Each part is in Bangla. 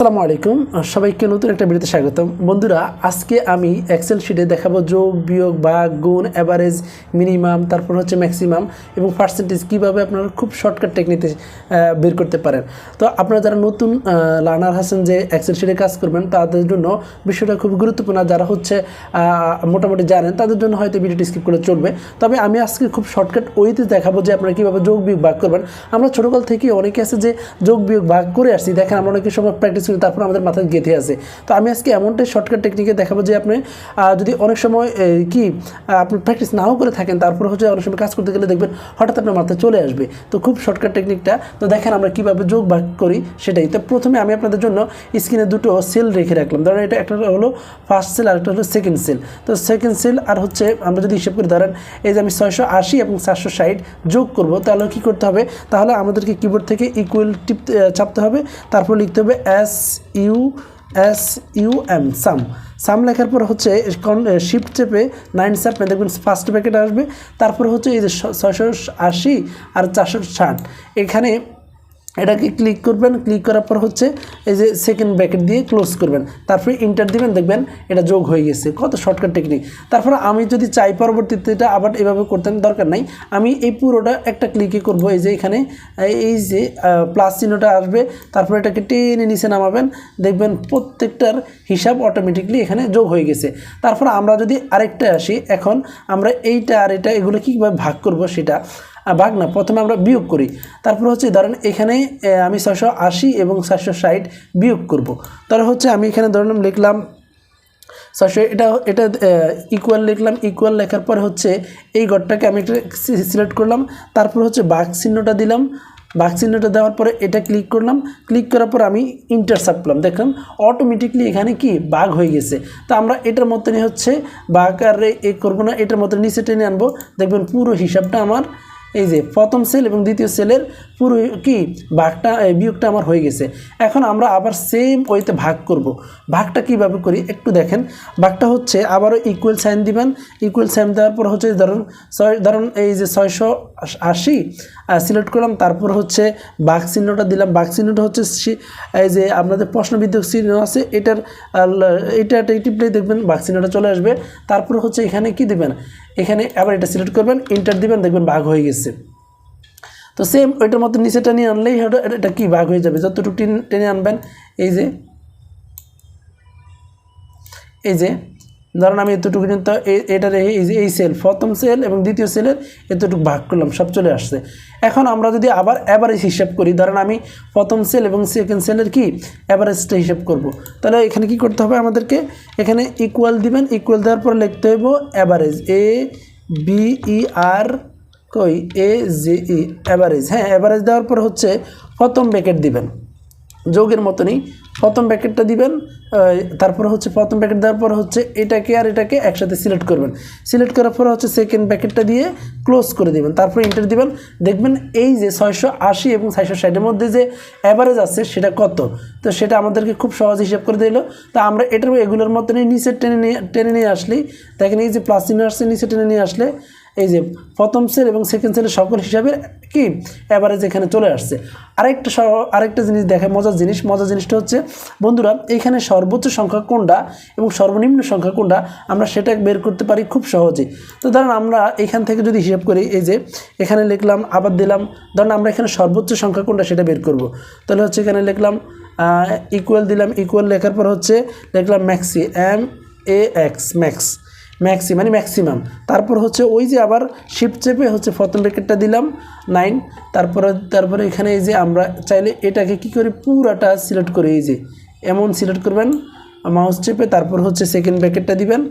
আসসালামু আলাইকুম সবাইকে নতুন একটা ভিডিওতে স্বাগতম। বন্ধুরা, আজকে আমি এক্সেল শিটে দেখাবো যোগ, বিয়োগ, ভাগ, গুণ অ্যাভারেজ মিনিমাম তারপর হচ্ছে ম্যাক্সিমাম এবং পার্সেন্টেজ কীভাবে আপনারা খুব শর্টকাট টেকনিকে বের করতে পারেন। তো আপনারা যারা নতুন লার্নার আছেন যে এক্সেল শিটে কাজ করবেন, তাদের জন্য বিষয়টা খুব গুরুত্বপূর্ণ। যারা হচ্ছে মোটামুটি জানেন, তাদের জন্য হয়তো ভিডিওটি স্কিপ করে চলবে। তবে আমি আজকে খুব শর্টকাট ওইতে দেখাবো যে আপনারা কীভাবে যোগ, বিয়োগ, ভাগ করবেন। আমরা ছোটোকাল থেকে অনেকে আছে যে যোগ, বিয়োগ, ভাগ করে আসছি। দেখেন, আমরা অনেকের সময় প্র্যাকটিস করি তারপর আমাদের মাথায় গেঁথে আছে। তো আমি আজকে এমনটাই শর্টকাট টেকনিকে দেখাবো যে আপনি যদি অনেক সময় কি আপনি প্র্যাকটিস নাও করে থাকেন, তারপর হচ্ছে অনেক সময় কাজ করতে গেলে দেখবেন হঠাৎ আপনার মাথায় চলে আসবে। তো খুব শর্টকাট টেকনিকটা তো দেখেন আমরা কীভাবে যোগ ভাগ করি সেটাই। তো প্রথমে আমি আপনাদের জন্য স্ক্রিনে দুটো সেল রেখে রাখলাম। ধরেন এটা একটা হলো ফার্স্ট সেল আর একটা হলো সেকেন্ড সেল তো সেকেন্ড সেল আর হচ্ছে আমরা যদি হিসেব করি, ধরেন এই যে আমি ছয়শো আশি এবং চারশো ষাট যোগ করব, তাহলে কী করতে হবে? তাহলে আমাদেরকে কিবোর্ড থেকে ইকুয়াল টিপ চাপতে হবে। তারপর লিখতে হবে S U S U M sum sum লেখার পর হচ্ছে শিফট চেপে নাইন চাপে দেখবেন ফার্স্ট প্যাকেট আসবে। তারপর হচ্ছে এই যে ছয়শো আশি আর চারশো ষাট। এখানে এটাকে ক্লিক করবেন ক্লিক করার পর হচ্ছে এই যে সেকেন্ড ব্যাকেট দিয়ে ক্লোজ করবেন। তারপরে ইন্টার দিবেন, দেখবেন এটা যোগ হয়ে গেছে। কত শর্টকাট টেকনিক তারপরে আমি যদি চাই পরবর্তীতে এটা আবার এভাবে করতে দরকার নাই। আমি এই পুরোটা একটা ক্লিকে করব, এই যে এখানে, এই যে প্লাস চিহ্নটা আসবে। তারপরে এটাকে টেনে নিচে নামাবেন। দেখবেন প্রত্যেকটার হিসাব অটোমেটিকলি এখানে যোগ হয়ে গেছে। তারপর আমরা যদি আরেকটা আসি, এখন আমরা এইটা আর এটা এগুলো কীভাবে ভাগ করব সেটা। আহ, ভাগ না প্রথমে আমরা বিয়োগ করি। তারপর হচ্ছে ধরেন এখানে আমি ছশো আশি এবং চারশো ষাট বিয়োগ করব। তাহলে হচ্ছে আমি এখানে ধরলাম লিখলাম ছশো এটা এটা ইকুয়াল লিখলাম ইকুয়াল লেখার পর হচ্ছে এই ঘরটাকে আমি একটা সিলেক্ট করলাম। তারপর হচ্ছে বাঘ চিহ্নটা দিলাম। বাঘ চিহ্নটা দেওয়ার পরে এটা ক্লিক করলাম। ক্লিক করার পর আমি ইন্টার চাপলাম দেখলাম অটোমেটিকলি এখানে কি? বাঘ হয়ে গেছে। তা আমরা এটার মতনই হচ্ছে বাঘ আর এ করব না এটার মতো নিচে টেনে আনব। দেখবেন পুরো হিসাবটা আমার এই যে প্রথম সেল এবং দ্বিতীয় সেলের পুরো কি ভাগটা বিয়োগটা আমার হয়ে গেছে। এখন আমরা আবার সেম ওইতে ভাগ করব। ভাগটা কীভাবে করি একটু দেখেন। ভাগটা হচ্ছে আবারও ইকুয়াল সাইন দিবেন। ইকুয়াল সাইন দেওয়ার পর হচ্ছে ধরুন ছয়, ধরুন এই যে ছয়শো আশি সিলেক্ট করলাম। তারপর হচ্ছে বাঘ চিহ্নটা দিলাম। বাঘ চিহ্নটা হচ্ছে এই যে আপনাদের প্রশ্নবিদ্ধক চিহ্ন আছে, এটার এটা টিপলে দেখবেন বাঘ চিহ্নটা চলে আসবে। তারপর হচ্ছে এখানে কি দিবেন? এখানে আবার এটা সিলেক্ট করবেন। ইন্টার দিবেন। দেখবেন বাঘ হয়ে গেছে। তো সেম ওইটার মতো নিচে টেনে আনলেই এটা- এটা কি ভাগ হয়ে যাবে? যতটুকু টেনে- আনবেন, এই যে এই যে, ধরুন আমি এতটুকু কিন্তু এ- এটার এই এই যে এই সেল প্রথম সেল এবং দ্বিতীয় সেলের এতটুকু ভাগ করলাম, সব চলে আসছে। এখন আমরা যদি আবার অ্যাভারেজ হিসাব করি, ধরেন আমি প্রথম সেল এবং সেকেন্ড সেলের কি অ্যাভারেজটা হিসাব করব। তাহলে এখানে কি করতে হবে আমাদেরকে? এখানে ইকুয়াল দিবেন ইকুয়াল দেওয়ার পর লিখতে হইব average A B E R কই? এ জে ই অ্যাভারেজ হ্যাঁ অ্যাভারেজ দেওয়ার পর হচ্ছে প্রথম ব্যাকেট দিবেন। যোগের মতনই প্রথম প্যাকেটটা দিবেন তারপর হচ্ছে প্রথম প্যাকেট দেওয়ার পর হচ্ছে এটাকে আর এটাকে একসাথে সিলেক্ট করবেন। সিলেক্ট করার পর হচ্ছে সেকেন্ড প্যাকেটটা দিয়ে ক্লোজ করে দিবেন, তারপর ইন্টার দিবেন। দেখবেন এই যে ছয়শো আশি এবং ছয়শো ষাটের মধ্যে যে অ্যাভারেজ আছে সেটা কত? তো সেটা আমাদেরকে খুব সহজ হিসাব করে দিল। তো আমরা এটার এগুলোর মতনই নিচে টেনে নিয়ে টেনে নিয়ে আসলেই দেখেন এই যে প্লাস চিহ্ন নিচে টেনে নিয়ে আসলে এই যে প্রথম সেল এবং সেকেন্ড সেলের সকল হিসাবে কি? অ্যাভারেজ এখানে চলে আসছে। আরেকটা আরেকটা জিনিস দেখে, মজার জিনিস, মজার জিনিসটা হচ্ছে বন্ধুরা, এখানে সর্বোচ্চ সংখ্যা কোনটা এবং সর্বনিম্ন সংখ্যা কোনটা আমরা সেটা বের করতে পারি খুব সহজে। তো ধরেন আমরা এখান থেকে যদি হিসেব করি, এই যে এখানে লিখলাম, আবার দিলাম, ধরেন আমরা এখানে সর্বোচ্চ সংখ্যা কোনটা সেটা বের করব। তাহলে হচ্ছে এখানে লিখলাম ইকুয়াল দিলাম ইকুয়াল লেখার পর হচ্ছে লিখলাম maxi M A X max maxi মানে ম্যাক্সিমাম। তারপর হচ্ছে ওই যে আবার শিফট চেপে হচ্ছে প্রথম ব্রেকেটটা দিলাম নাইন তারপরে তারপরে এখানে এই যে আমরা চাইলে এটাকে কি করি, পুরাটা সিলেক্ট করি, এই যে এমন সিলেক্ট করবেন মাউস চেপে তারপর হচ্ছে সেকেন্ড ব্র্যাকেটটা দিবেন।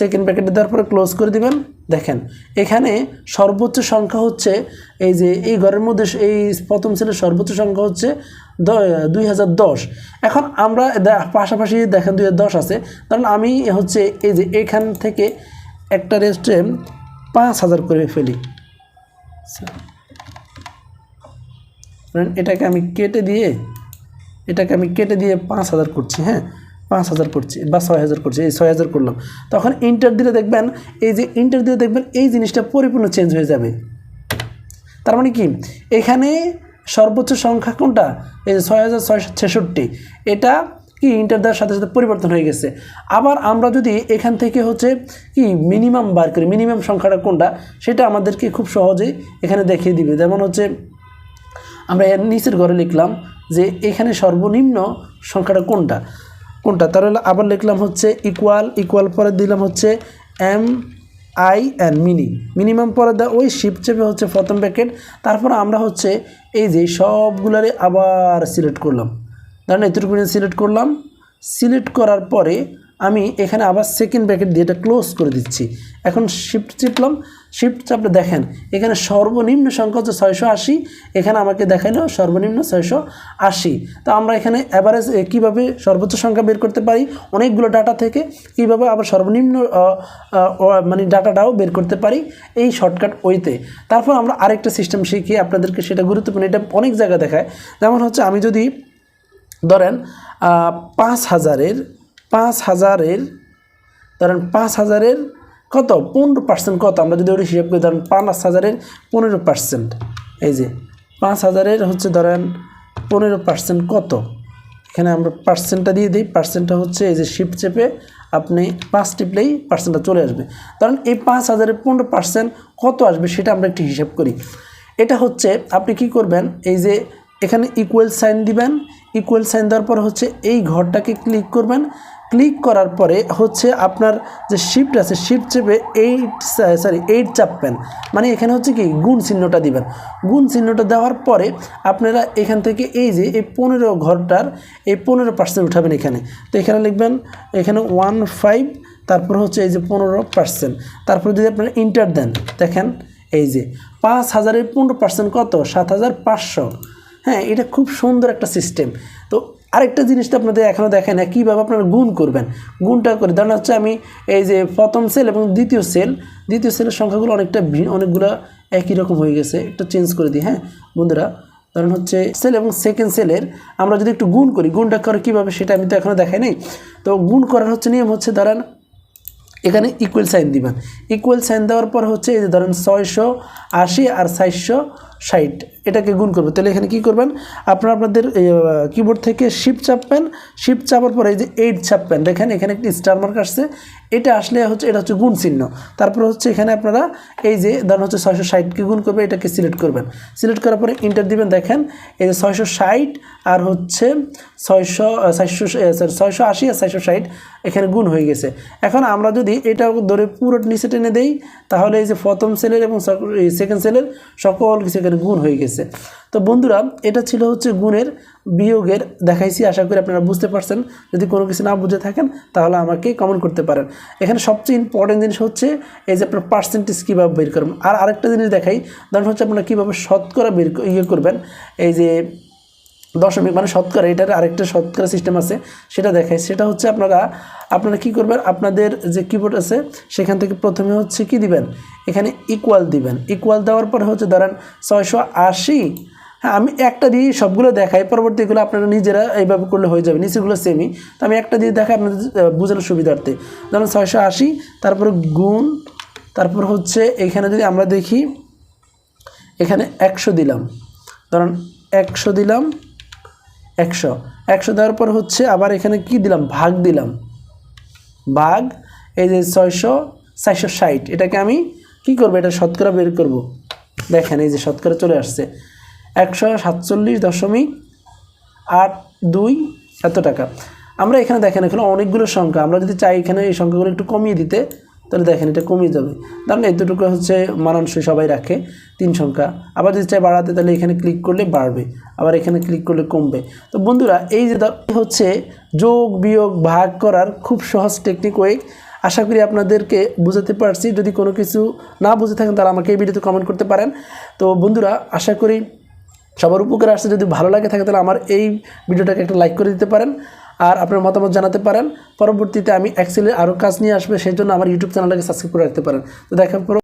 সেকেন্ড ব্র্যাকেটে দেওয়ার পরে ক্লোজ করে দিবেন। দেখেন, এখানে সর্বোচ্চ সংখ্যা হচ্ছে এই যে এই ঘরের মধ্যে এই প্রথম সেলের সর্বোচ্চ সংখ্যা হচ্ছে দুই হাজার দশ। এখন আমরা পাশাপাশি দেখেন দুই আছে। কারণ আমি হচ্ছে এই যে এখান থেকে একটা রেস্টে পাঁচ হাজার করে ফেলি। এটাকে আমি কেটে দিয়ে, এটাকে আমি কেটে দিয়ে পাঁচ হাজার করছি হ্যাঁ? পাঁচ হাজার করছি বা ছয় হাজার করছি, এই ছয় হাজার করলাম। তখন ইন্টার দিলে দেখবেন, এই যে ইন্টার দিলে দেখবেন এই জিনিসটা পরিপূর্ণ চেঞ্জ হয়ে যাবে। তার মানে কি? এখানে সর্বোচ্চ সংখ্যা কোনটা? এই যে ছয় হাজার ছয়শো ছেষট্টি। এটা কি ইন্টার দেওয়ার সাথে সাথে পরিবর্তন হয়ে গেছে। আবার আমরা যদি এখান থেকে হচ্ছে কি মিনিমাম বার করি মিনিমাম সংখ্যাটা কোনটা? সেটা আমাদেরকে খুব সহজেই এখানে দেখিয়ে দিবে। যেমন হচ্ছে আমরা এর নিচের ঘরে লিখলাম যে এখানে সর্বনিম্ন সংখ্যাটা কোনটা? কোনটা? তাহলে আবার লিখলাম হচ্ছে ইকুয়াল ইকুয়াল পরে দিলাম হচ্ছে M I and mini minimum পরে দেয় ওই শিপ চেপে হচ্ছে প্রথম প্যাকেট তারপর আমরা হচ্ছে এই যে সবগুলারে আবার সিলেক্ট করলাম। ধরেন এতটুকু সিলেক্ট করলাম। সিলেক্ট করার পরে আমি এখানে আবার সেকেন্ড প্যাকেট দিয়ে এটা ক্লোজ করে দিচ্ছি। এখন শিফট চিপলাম। শিফট চাপলে দেখেন। এখানে সর্বনিম্ন সংখ্যা হচ্ছে ছয়শো আশি। এখানে আমাকে দেখাইলো সর্বনিম্ন ছয়শো আশি। তো আমরা এখানে অ্যাভারেজ কীভাবে সর্বোচ্চ সংখ্যা বের করতে পারি, অনেকগুলো ডাটা থেকে কীভাবে আবার সর্বনিম্ন মানে ডাটাটাও বের করতে পারি এই শর্টকাট ওইতে তারপর আমরা আরেকটা সিস্টেম শিখি আপনাদেরকে, সেটা গুরুত্বপূর্ণ, এটা অনেক জায়গায় দেখায়। যেমন হচ্ছে আমি যদি ধরেন পাঁচ হাজারের পাঁচ হাজারের, ধরেন পাঁচ হাজারের কত? পনেরো পার্সেন্ট কত? আমরা যদি ওটা হিসাব করি, ধরেন পাঁচ হাজারের পনেরো পার্সেন্ট এই যে, পাঁচ হাজারের হচ্ছে ধরেন পনেরো পার্সেন্ট কত? এখানে আমরা পার্সেন্টটা দিয়ে দিই। পার্সেন্টটা হচ্ছে এই যে শিফট চেপে আপনি পাঁচ টিপলেই পার্সেন্টটা চলে আসবে। কারণ এই পাঁচ হাজারের পনেরো পার্সেন্ট কত আসবে সেটা আমরা একটু হিসাব করি। এটা হচ্ছে আপনি কি করবেন? এই যে এখানে ইকুয়াল সাইন দিবেন। ইকুয়াল সাইন দেওয়ার পর হচ্ছে এই ঘরটাকে ক্লিক করবেন। ক্লিক করার পরে হচ্ছে আপনার যে শিফট আছে শিফট চেপে এইট সরি এইট চাপবেন। মানে এখানে হচ্ছে কি গুণ চিহ্নটা দিবেন। গুণ চিহ্নটা দেওয়ার পরে আপনারা এখান থেকে এই যে এই পনেরো ঘরটার এই পনেরো পার্সেন্ট উঠাবেন এখানে। তো এখানে লিখবেন, এখানে ওয়ান ফাইভ তারপর হচ্ছে এই যে পনেরো পার্সেন্ট তারপর যদি আপনারা ইন্টার দেন, দেখেন এই যে পাঁচ হাজারের পনেরো পার্সেন্ট কত? সাত হাজার পাঁচশো। হ্যাঁ এটা খুব সুন্দর একটা সিস্টেম তো আরেকটা জিনিসটা আপনাদের এখনও দেখেন না, কীভাবে আপনারা গুণ করবেন? গুণটা করে, ধরেন হচ্ছে আমি এই যে প্রথম সেল এবং দ্বিতীয় সেল দ্বিতীয় সেলের সংখ্যাগুলো অনেকটা অনেকগুলো একই রকম হয়ে গেছে, একটু চেঞ্জ করে দিই হ্যাঁ? বন্ধুরা, ধরেন হচ্ছে সেল এবং সেকেন্ড সেলের আমরা যদি একটু গুণ করি, গুণটা করে কীভাবে সেটা আমি তো এখনও দেখাই নাই। তো গুণ করার হচ্ছে নিয়ম হচ্ছে, ধরেন এখানে ইকুয়াল সাইন দিবেন। ইকুয়াল সাইন দেওয়ার পর হচ্ছে এই যে ধরেন ছয়শো আশি আর চারশো ষাট, এটাকে গুণ করবে তাহলে এখানে কি করবেন? আপনারা আপনাদের কিবোর্ড থেকে শিপ চাপবেন। শিপ চাপার পরে এই যে এইট চাপবেন। দেখেন এখানে একটি স্টার মার্ক আসছে। এটা আসলে হচ্ছে, এটা হচ্ছে গুণ চিহ্ন। তারপরে হচ্ছে এখানে আপনারা এই যে, ধরেন হচ্ছে ছয়শো ষাটকে গুণ করবে এটাকে সিলেক্ট করবেন। সিলেক্ট করার পরে ইন্টার দিবেন, দেখেন। এই যে ছয়শো ষাট আর হচ্ছে ছয়শো চারশো সরি ছয়শো আশি আর ছয়শো ষাট এখানে গুণ হয়ে গেছে। এখন আমরা যদি এটা ধরে পুরো নিচে টেনে দেই, তাহলে এই যে প্রথম সেলের এবং সেকেন্ড সেলের সকল কিছু এখানে গুণ হয়ে গেছে। তো বন্ধুরা, এটা ছিল হচ্ছে গুণের বিয়োগের, দেখাইছি, আশা করি আপনারা বুঝতে পারছেন। যদি কোনো কিছু না বুঝে থাকেন, তাহলে আমাকে কমেন্ট করতে পারেন। এখানে সবচেয়ে ইম্পর্টেন্ট জিনিস হচ্ছে, এই যে আপনার পার্সেন্টেজ কীভাবে বের করবেন। আর আরেকটা জিনিস দেখাই, ধরুন হচ্ছে আপনারা কীভাবে শতকরা বের ইয়ে করবেন, এই যে দশমিক মানে শতকরা, এটার আরেকটা শতকরা সিস্টেম আছে, সেটা দেখায় সেটা হচ্ছে আপনারা আপনারা কি করবেন? আপনাদের যে কিবোর্ড আছে, সেখান থেকে প্রথমে হচ্ছে কি দিবেন? এখানে ইকুয়াল দিবেন। ইকুয়াল দেওয়ার পরে হচ্ছে ধরেন ছয়শো আশি। হ্যাঁ আমি একটা দিয়ে সবগুলো দেখাই, পরবর্তীগুলো আপনারা নিজেরা এইভাবে করলে হয়ে যাবে। নিচেগুলো সেমই তো আমি একটা দিয়ে দেখাই আপনাদের বোঝানোর সুবিধার্থে। ধরেন ছয়শো আশি, তারপরে গুণ, তারপর হচ্ছে এখানে যদি আমরা দেখি, এখানে একশো দিলাম। ধরেন একশো দিলাম। একশো। একশো দেওয়ার পর হচ্ছে আবার এখানে কি দিলাম? ভাগ দিলাম। ভাগ, এই যে ছয়শো, চারশো ষাট। এটাকে আমি কি করব? এটা শতকরা বের করব। দেখেন, এই যে শতকরা চলে আসছে। একশো সাতচল্লিশ দশমিক আট দুই এত টাকা। আমরা এখানে দেখেন, এখানে অনেকগুলো সংখ্যা। আমরা যদি চাই এখানে এই সংখ্যাগুলো একটু কমিয়ে দিতে তাহলে দেখেন এটা কমিয়ে যাবে। কারণ এতটুকু হচ্ছে মানানসই সবাই রাখে, তিন সংখ্যা। আবার যদি চাই বাড়াতে, তাহলে এখানে ক্লিক করলে বাড়বে, আবার এখানে ক্লিক করলে কমবে। তো বন্ধুরা, এই যে হচ্ছে যোগ, বিয়োগ, ভাগ করার খুব সহজ টেকনিক ওয়ে আশা করি আপনাদেরকে বুঝাতে পারছি। যদি কোনো কিছু না বুঝে থাকেন, তাহলে আমাকে এই ভিডিওতে কমেন্ট করতে পারেন। তো বন্ধুরা, আশা করি সবার উপকার আসছে। যদি ভালো লাগে থাকে, তাহলে আমার এই ভিডিওটাকে একটা লাইক করে দিতে পারেন। আর আপনার মতামত জানাতে পারেন। পরবর্তীতে আমি অ্যাক্সেলের আরও কাজ নিয়ে আসবে, সেই জন্য আমার ইউটিউব চ্যানেলটাকে সাবস্ক্রাইব করে রাখতে পারেন। তো দেখা